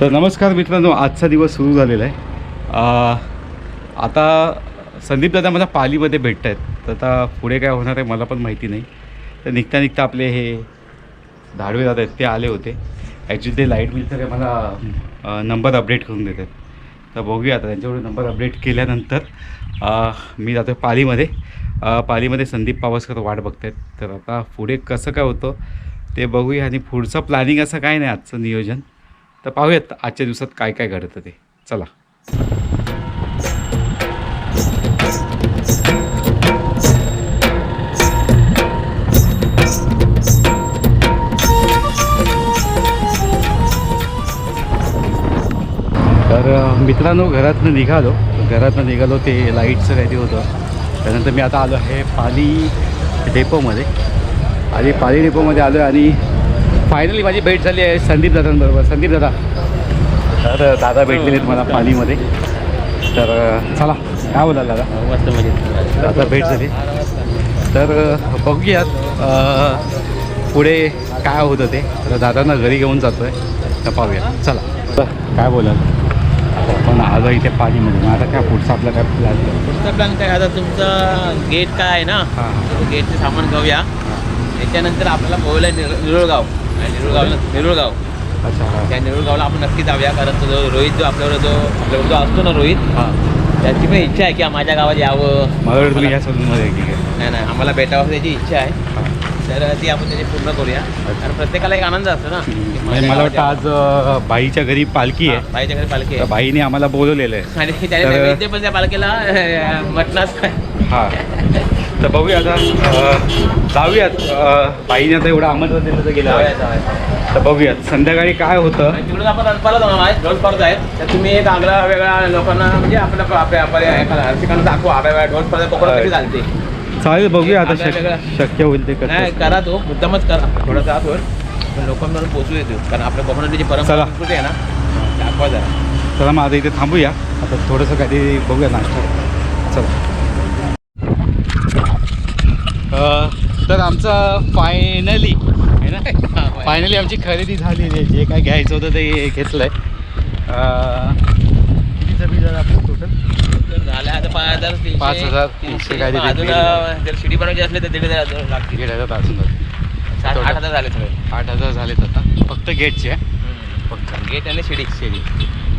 तर नमस्कार मित्रांनो आजचा दिवस सुरू झालेला आहे. आता संदीप दादा मला पालीमध्ये भेटत आहेत. तर आता पुढे काय होणार आहे मला पण माहिती नाही. तर निघता निघता आपले हे धाडवे दादा आहेत ते आले होते. ॲक्च्युली ते लाइट बिलचं काय मला नंबर अपडेट करून देतात. तर बघूया आता त्यांच्याकडे नंबर अपडेट केल्यानंतर मी जातो पालीमध्ये. पालीमध्ये संदीप पावसकर वाट बघत आहेत तर आता पुढे कसं काय होतं ते बघूया. आणि पुढचं प्लॅनिंग असं काय नाही आजचं नियोजन. तर पाहूयात आजच्या दिवसात काय काय घडतं ते. चला. तर मित्रांनो घरातनं निघालो. घरातनं निघालो ते लाईटचं काही होतं. त्यानंतर मी आता आलो आहे पाली डेपोमध्ये आणि पाली डेपोमध्ये आलो आणि फायनली माझी भेट झाली आहे संदीप दादांबरोबर. संदीप दादा. तर दादा भेटलेले आहेत मला पालीमध्ये. तर चला काय बोलाल दादा? मस्त म्हणजे आता भेट झाली. तर बघूयात पुढे काय होतं ते. तर दादांना घरी घेऊन जातो आहे तर पाहूया. चला. काय बोलाल? आपण आलो इथे पालीमध्ये. मग आता काय पुढचं आपलं काय प्लॅन पुढचा प्लॅन काय? आता तुमचा गेट काय आहे ना? गेटचे सामान घेऊया. त्याच्यानंतर आपल्याला पोहायला निर निरुळगाव. निरुळगावला. निरुळगाव. अच्छा. हां त्या निरुळगावला आपण नक्की जाऊया कारण तो जो रोहित जो आपल्यावर जो आपल्यावर जो असतो ना रोहित हां. त्याची पण इच्छा आहे की माझ्या गावात यावं. मला तुम्ही या आहे. नाही नाही आम्हाला भेटावं त्याची इच्छा आहे. तर ती आपण त्याची पूर्ण करूया. कारण प्रत्येकाला एक आनंद असतो ना. की म्हणजे माझ्या मला गावात वाटतं आज अ, बाईच्या घरी पालखी यावं. आहे. हां, बाईच्या घरी पालखी तर आहे बाईने आम्हाला बोलवलेलं आहे. आणि त्याने तर- नैवेद्य पण त्या पालखीला अं, मटणाच हां. तर बघूया आता जाऊयात. बाईने आता एवढं आमंत्रण दिलं तर गेलं तर बघूयात संध्याकाळी काय होतं? तिकडून आपण रणपाला जाणार आहे ढोल स्पर्धा आहेत. तर तुम्ही एक आगळा वेगळा लोकांना म्हणजे आपल्या आपल्या ठिकाणी दाखवा आपल्या वेळा ढोल स्पर्धा कोकणात चालते. चालेल बघूया आता शक्य होईल ते नाही करा तो मुद्दामच करा. थोडासा होईल. पण लोकांना पोचू येतो. कारण आपल्या कोकणातली जी परंपरा. संस्कृती आहे ना दाखवा जरा. चला मग आता इथे थांबूया. आता थोडंसं काहीतरी बघूया नाश्ता. चला अ, तर आमचं फायनली आहे ना? फायनली आमची खरेदी झालेली आहे जे काय घ्यायचं होतं ते घेतलं आहे कितीचं बिल झालं आपलं टोटल झाल्या आता पाच हजार पाच हजार तीनशे काय अजून जर शिडी बनवायची असली तर दीड हजार लागतील. दीड हजार तासून सात आठ हजार झाले सगळे. आठ हजार झालेत आता. फक्त गेटचे आहे फक्त. गेट आणि शिडी. शेरी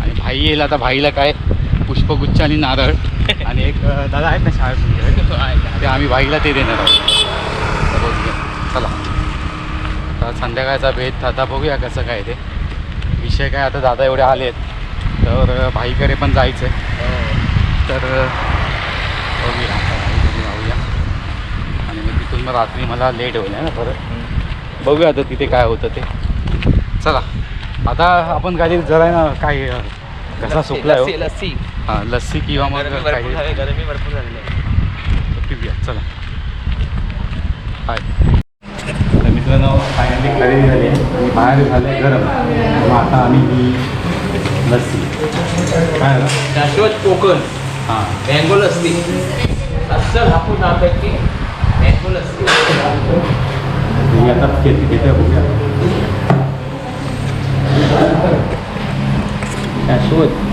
आणि भाई येईल आता. भाईला काय? पुष्पगुच्छ आणि नारळ. आणि एक दादा आहेत ना शाळेत. ते आम्ही भाईला ते देणार आहोत तर बघूया चला आता संध्याकाळचा भेद आता बघूया कसं काय ते. विषय काय आता दादा एवढे आलेत तर अ, भाईकडे पण जायचं आहे तर अ, बघूया जाऊया. आणि मग तिथून मग रात्री मला लेट होईल है ना परत? बघूया आता तिथे काय होतं ते. चला आता आपण काही जरा ना काय कसा सुकलाय हो. लस्सी लस्सी. हां लस्सी किंवा मग काही गरमी भरपूर झालेली आहे. पिऊया चला. हाय मित्रांनो फायनली खरेदी झाली आणि बाहेर झालं गरम. मग आता आम्ही ही लस्सी. काय शाश्वत कोकण. हां. मँगो लस्सी. अस्सल हापूस नावापैकी मँगो लस्सी. ही आता घेते घेते बघूया. शाश्वत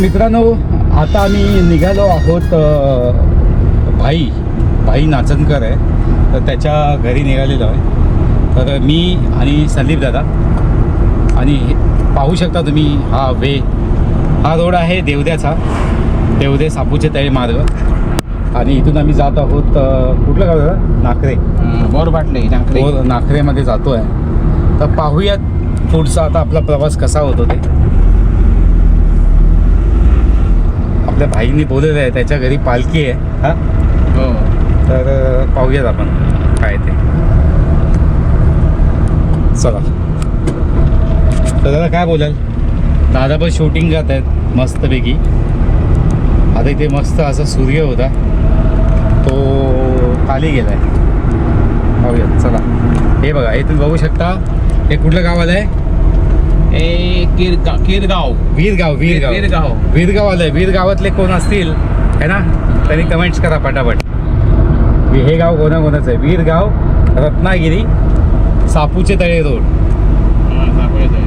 मित्रांनो आता आम्ही निघालो आहोत भाई भाई नाचनकर आहे. तर त्याच्या घरी निघालेलो आहे. तर मी आणि संदीप दादा. आणि पाहू शकता तुम्ही हा वे हा रोड आहे देवद्याचा. देवदे सापूचे तळे मार्ग. आणि इथून आम्ही जात आहोत कुठलं गाव दादा नाकरे. बोर बाटले जांकरे हो नाकरेमध्ये जातो आहे तर पाहूयात पुढचा आता आपला प्रवास कसा होतो ते. आपल्या भाईंनी बोललेलं आहे त्याच्या घरी पालखी आहे. हा? हो. तर पाहूयात आपण काय ते. चला. तर दादा काय बोलाल? दादा पण शूटिंग करत आहेत मस्तपैकी. आता इथे मस्त असा सूर्य होता. तो खाली गेलाय. खाऊयात चला. हे बघा हे तुम्ही बघू शकता हे कुठलं गाव आलंय? ए किरगा किरगाव. वीरगाव वीरगाव. वीरगाव. वीरगाव आलंय वीर गावातले कोण असतील है ना? त्यांनी कमेंट्स करा पटापट. हे गाव कोणा कोणाचं आहे. वीरगाव रत्नागिरी सापूचे तळे रोड.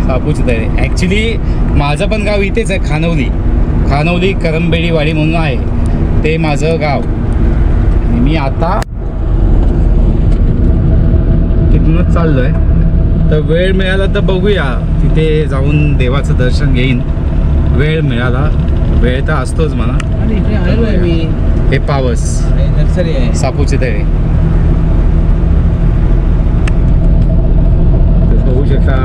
सापूचे तळे. ॲक्च्युली माझं पण गाव इथेच आहे खानवली. खानवली करंबेडीवाडी म्हणून आहे. ते माझं गाव. मी आता तिथूनच चाललो आहे तर वेळ मिळाला तर बघूया. तिथे जाऊन देवाचं दर्शन घेईन. वेळ मिळाला. वेळ तर असतोच मला आणि इथे आलेलो आहे मी. हे पावस. नर्सरी आहे. सापूचे तळे. तर बघू शकता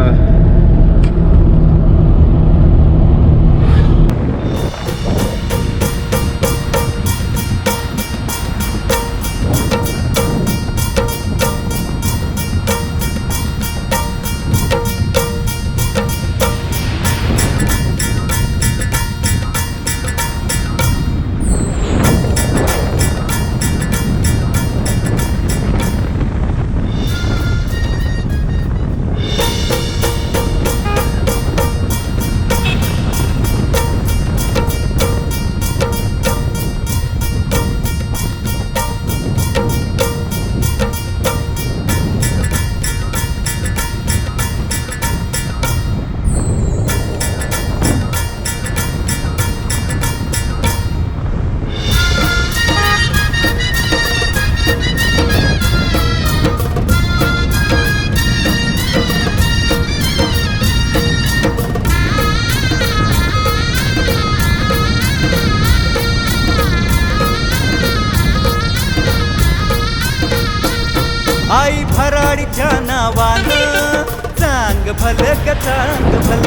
भराडीच्या नावानं चांग भल ग चांग भल.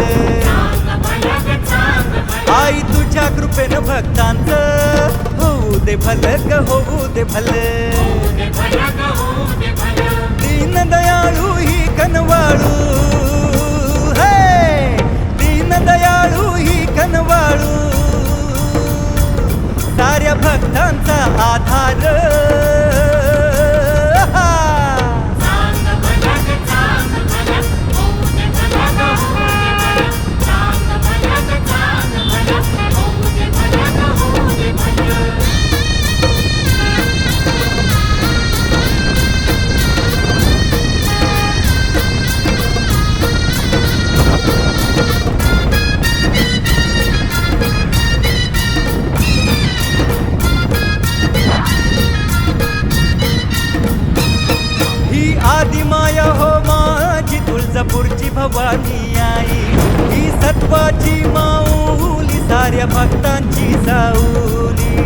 आई तुझ्या कृपेनं भक्तांचं होऊ दे भल ग होऊ दे भल. दीन दयाळू ही कनवाळू भक्तांची साऊली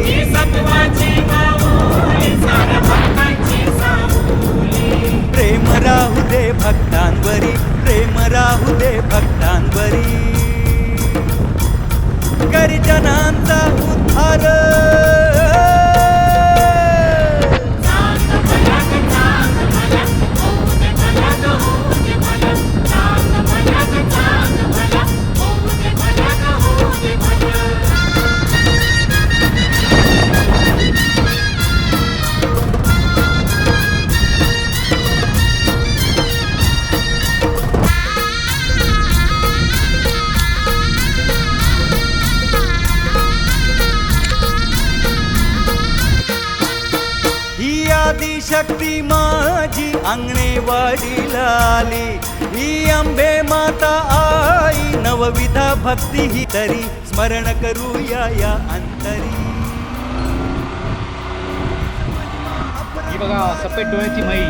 प्रेम राहू दे भक्तांवरी प्रेम राहू दे भक्तांवरी. गरिजनांचा उद्धार. आदिशक्ती माझी अंगणेवाडीला आली ही अंबे माता आई नवविधा भक्ती ही तरी. स्मरण करूया या अंतरी. ही बघा सफेद डोळ्याची मई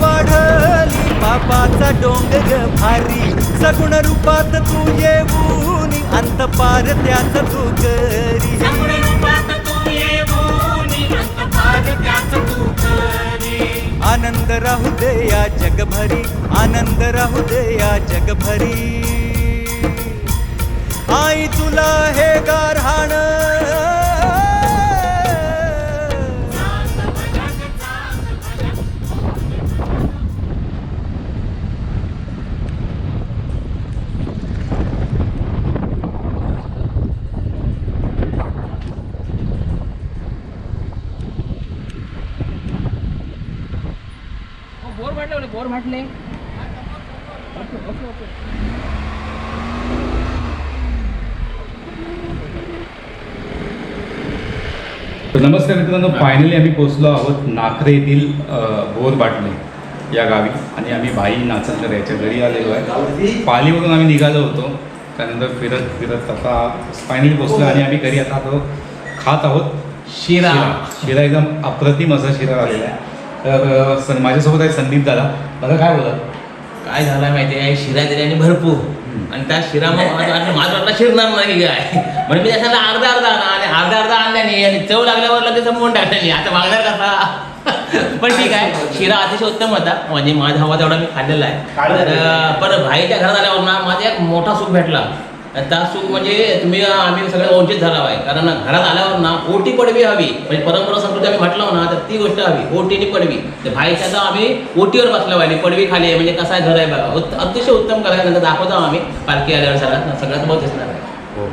वाढली. पापाचा डोंगर भारी. सगुण रूपात तू येऊन अंत पार त्याच तू करी. आनंद राहू दे या जगभरी. आनंद राहू दे या जगभरी. आई तुला हे गारहाण नमस्कार मित्रांनो फायनली आम्ही पोहोचलो आहोत नाखरे येथील बोर बाटले या गावी. आणि आम्ही भाई नाचनकर याच्या घरी आलेलो आहे. पालीवरून आम्ही निघालो होतो. त्यानंतर फिरत फिरत आता फायनली पोहोचलो आणि आम्ही घरी आता आता खात आहोत शिरा. शिरा. एकदम अप्रतिम असा शिरा आलेला आहे. तर सन- माझ्यासोबत आहे संदीप दादा. दादा काय बोला काय झालं माहिती आहे शिरा दिल्याने भरपूर. आणि त्या शिरा मग माझं वाटलं वाटलं शिरणार नाही की काय? म्हणजे मी त्याच्याला अर्धा अर्धा आणा आणि अर्धा अर्धा आणल्याने आणि चव लागल्यावर लगेच संपवून टाकल्याने. आता मागणार कसा? पण ठीक आहे. शिरा अतिशय उत्तम होता. म्हणजे माझा हवा तेवढा मी खाल्लेला आहे. तर पण भाईच्या घरात आल्यावर ना माझा एक मोठा सूप भेटला. सूप म्हणजे तुम्ही आम्ही सगळे वंचित झाला आहे. कारण घरात आल्यावर ना ओटी पडवी हवी. म्हणजे परंपरा संस्कृती आम्ही म्हटलं ना तर ती गोष्ट हवी. ओटीनी पडवी. तर भाईच्या आम्ही ओटीवर बसलो पाहिजे पडवी खाली आहे. म्हणजे कसा घर आहे बघा. अतिशय उत्तम घर आहे. नंतर दाखवतो आम्ही. पालखी आल्यावर सगळ्यात सगळ्यात बहुत दिसणार आहे. हो.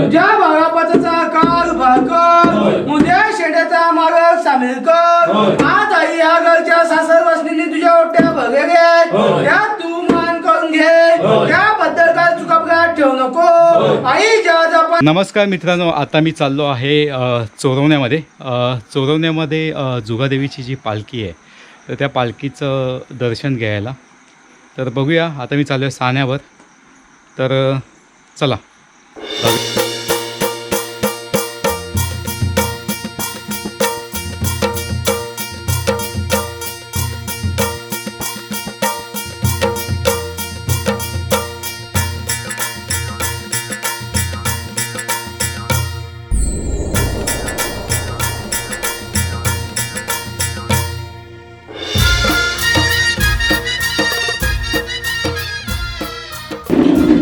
तुझ्या बाळापाचा मालक सामील कर आज आई या घरच्या सासर बसलेली तुझ्या ओट्या त्या तू मान करून घे. त्याबद्दल काय चुकापगाट ठेवू नको. आई ज्या जपा नमस्कार मित्रांनो आता मी चाललो आहे अ, चोरवण्यामध्ये. अ, चोरवण्यामध्ये अ, जुगादेवीची जी पालखी आहे तर त्या पालखीचं दर्शन घ्यायला. तर बघूया आता मी चाललो आहे साण्यावर. तर अ, चला.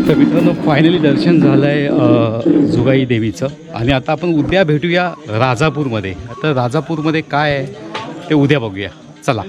तर मित्रांनो फायनली दर्शन झालं आहे जुगाई देवीचं. आणि आता आपण उद्या भेटूया राजापूरमध्ये. आता राजापूरमध्ये काय आहे ते उद्या बघूया. चला.